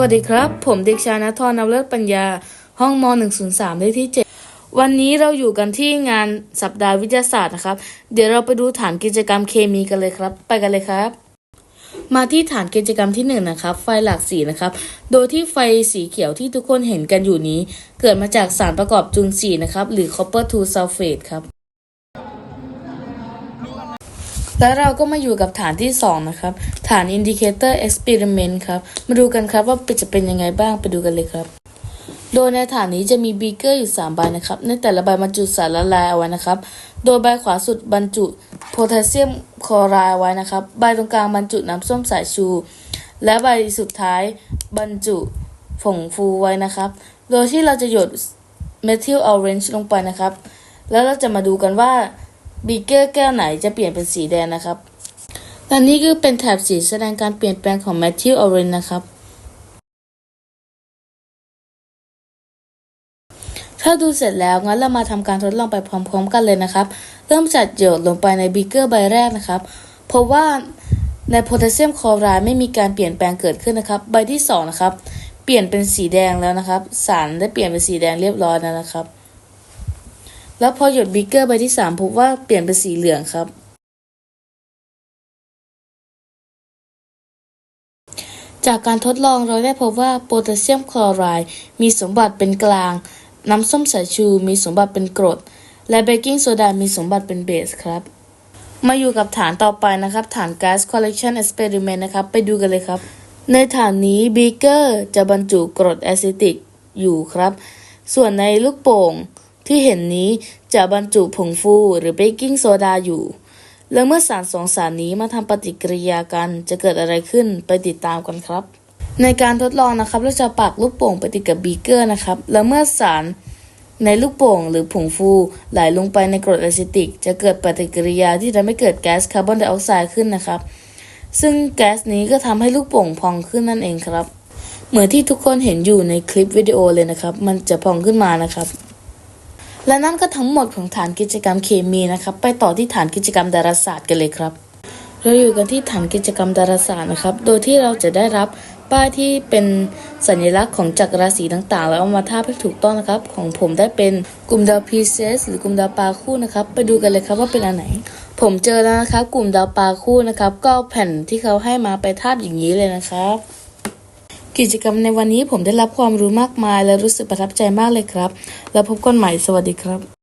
วัสดีครับ ผมเด็กชายนทรนวเลิศปัญญา ห้องม .103 เลขที่ 7 วันนี้เราอยู่กันที่งานสัปดาห์วิทยาศาสตร์นะครับ เดี๋ยวเราไปดูฐานกิจกรรมเคมีกันเลยครับ ไปกันเลยครับ มาที่ฐานกิจกรรมที่1นงนะครับ ไฟหลากสีนะครับ โดยที่ไฟสีเขียวที่ทุกคนเห็นกันอยู่นี้ เกิดมาจากสารประกอบจุลทรีนะครับ หรือ copper 2 sulfate ครับ แล้วเราก็มาอยู่กับฐานที่ 2 นะครับ ฐาน indicator experiment ครับ มาดูกันครับว่าจะเป็นยังไงบ้างไปดูกันเลยครับ โดยในฐานนี้จะมีบีเกอร์อยู่ 3 ใบนะครับ ในแต่ละใบบรรจุสารละลายเอาไว้นะครับ โดยใบขวาสุดบรรจุโพแทสเซียมคลอไรด์ไว้นะครับ ใบตรงกลางบรรจุน้ำส้มสายชู และใบสุดท้ายบรรจุผงฟูไว้นะครับ โดยที่เราจะหยดเมทิลออเรนจ์ลงไปนะครับ แล้วเราจะมาดูกันว่า บีเกอร์แก้วไหนจะเปลี่ยนเป็นสีแดงนะครับและนี่คือเป็นแถบสีแสดงการเปลี่ยนแปลงของ Matthew Orange นะครับ ถ้าดูเสร็จแล้วงั้นเรามาทำการทดลองไปพร้อมๆกันเลยนะครับ เริ่มจัดหยดลงไปในบีเกอร์ใบแรกนะครับ เพราะว่าในโพแทสเซียมคลอไรด์ไม่มีการเปลี่ยนแปลงเกิดขึ้นนะครับ ใบที่สองนะครับ เปลี่ยนเป็นสีแดงแล้วนะครับ สารได้เปลี่ยนเป็นสีแดงเรียบร้อยแล้วนะครับ แล้วพอหยดบีเกอร์ใบที่สามพบว่าเปลี่ยนเป็นสีเหลืองครับ จากการทดลองเราได้พบว่าโพแทสเซียมคลอไรด์มีสมบัติเป็นกลาง น้ำส้มสายชูมีสมบัติเป็นกรด และเบกกิ้งโซดามีสมบัติเป็นเบสครับ มาอยู่กับฐานต่อไปนะครับ ฐาน Gas Collection Experiment นะครับ ไปดูกันเลยครับ ในฐานนี้บีเกอร์จะบรรจุกรดแอซิติกอยู่ครับ ส่วนในลูกโป่ง ที่เห็นนี้จะบรรจุผงฟูหรือเบกกิ้งโซดาอยู่ แล้วเมื่อสารสองสารนี้มาทำปฏิกิริยากันจะเกิดอะไรขึ้นไปติดตามกันครับ ในการทดลองนะครับเราจะปักลูกโป่งไปติดกับบีเกอร์นะครับ แล้วเมื่อสารในลูกโป่งหรือผงฟูไหลลงไปในกรดอะซิติก จะเกิดปฏิกิริยาที่ทำให้เกิดแก๊สคาร์บอนไดออกไซด์ขึ้นนะครับ ซึ่งแก๊สนี้ก็ทำให้ลูกโป่งพองขึ้นนั่นเองครับ เหมือนที่ทุกคนเห็นอยู่ในคลิปวิดีโอเลยนะครับ มันจะพองขึ้นมานะครับ และนั่นก็ทั้งหมดของฐานกิจกรรมเคมีนะครับ ไปต่อที่ฐานกิจกรรมดาราศาสตร์กันเลยครับ เราอยู่กันที่ฐานกิจกรรมดาราศาสตร์นะครับ โดยที่เราจะได้รับป้ายที่เป็นสัญลักษณ์ของจักรราศีต่างๆ แล้วเอามาทาบให้ถูกต้องนะครับ ของผมได้เป็นกลุ่มดาวพีเซสหรือกลุ่มดาวปลาคู่นะครับ ไปดูกันเลยครับว่าเป็นอันไหน ผมเจอแล้วนะครับ กลุ่มดาวปลาคู่นะครับ ก็แผ่นที่เขาให้มาไปทาบอย่างนี้เลยนะครับ กิจกรรมในวันนี้ผมได้รับความรู้มากมาย และรู้สึกประทับใจมากเลยครับ แล้วพบกันใหม่สวัสดีครับ